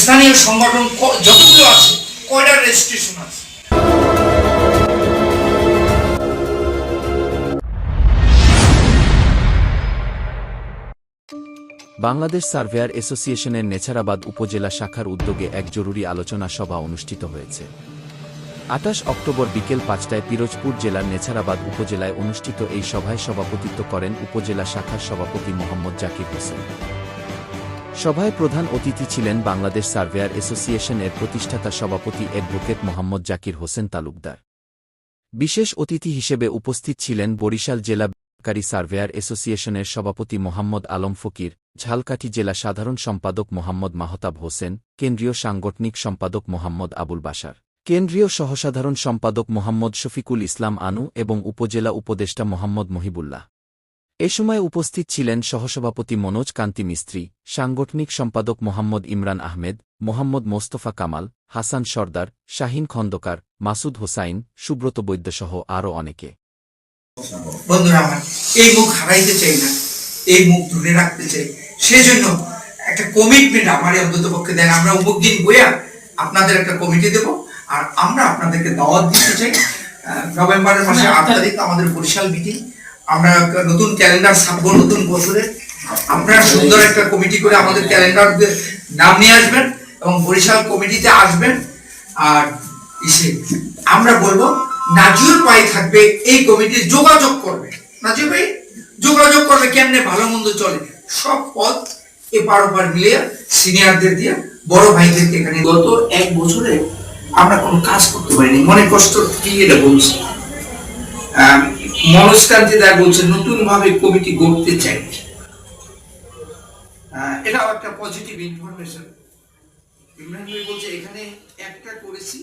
স্থানীয় সংগঠন যতগুলো আছে, কয়টা রেজিস্ট্রেশন আছে? বাংলাদেশ সার্ভেয়ার অ্যাসোসিয়েশনের নেছারাবাদ উপজেলা শাখার উদ্যোগে এক জরুরি আলোচনা সভা অনুষ্ঠিত হয়েছে। আঠাশ অক্টোবর বিকেল পাঁচটায় পিরোজপুর জেলার নেছারাবাদ উপজেলায় অনুষ্ঠিত এই সভায় সভাপতিত্ব করেন উপজেলা শাখার সভাপতি মোহাম্মদ জাকির হোসেন। সভায় প্রধান অতিথি ছিলেন বাংলাদেশ সার্ভেয়ার অ্যাসোসিয়েশনের প্রতিষ্ঠাতা সভাপতি অ্যাডভোকেট মোহাম্মদ জাকির হোসেন তালুকদার। বিশেষ অতিথি হিসেবে উপস্থিত ছিলেন বরিশাল জেলা বেসরকারি সার্ভেয়ার অ্যাসোসিয়েশনের সভাপতি মোহাম্মদ আলম ফকির, ঝালকাঠি জেলা সাধারণ সম্পাদক মোহাম্মদ মাহতাব হোসেন, কেন্দ্রীয় সাংগঠনিক সম্পাদক মোহাম্মদ আবুল বাশার, কেন্দ্রীয় সহসাধারণ সম্পাদক মোহাম্মদ শফিকুল ইসলাম আনু এবং উপজেলা উপদেষ্টা মোহাম্মদ মহিবুল্লাহ। এ সময় উপস্থিত ছিলেন সহসভাপতি মনোজ কান্তি মিস্ত্রি সাংগঠনিক সম্পাদক মোহাম্মদ ইমরান আহমেদ মোহাম্মদ মোস্তফা কামাল হাসান সর্দার শাহিন খন্দকার মাসুদ হোসাইন সুব্রত বৈদ্যসহ আরও অনেকে। বন্ধুরা আমার এই মুখ হারাইতে চাই না এই মুখ ধরে রাখতে চাই। সেজন্য একটা কমিটমেন্ট আমার অন্তত পক্ষে দেন। আমরা অমুক দিন বইয়া আপনাদের একটা কমিটি দেব আর আমরা আপনাদেরকে দাওয়াত দিতে চাই। নভেম্বরের মাসে আট তারিখ আমাদের বরিশাল মিটিং আমরা নতুন ক্যালেন্ডার ছাপবো নতুন বছরে। আপনারা সুন্দর একটা কমিটি করে আমাদের ক্যালেন্ডার নাম নিয়ে আসবেন এবং বরিশাল কমিটিতে আসবেন। আর ইসে, আমরা বলব নাজিউর পাই থাকবে এই কমিটি যোগাযোগ করবে। নাজিউর ভাই, যোগাযোগ করবে কেমনে ভালো মন্দ চলে? সব পথ এপার ওপার মিলিয়ে সিনিয়রদের দিয়ে, বড় ভাইদেরকে এখানে। গত এক বছরে আমরা কোনো কাজ করতে পারিনি। মনে কষ্ট কি এটা বলছি? আহ, দেয় বলছে নতুন ভাবে কমিটি গড়তে চাই। এটাও একটা পজিটিভ ইনফরমেশন ইমরান বলছে এখানে একটা করেছি।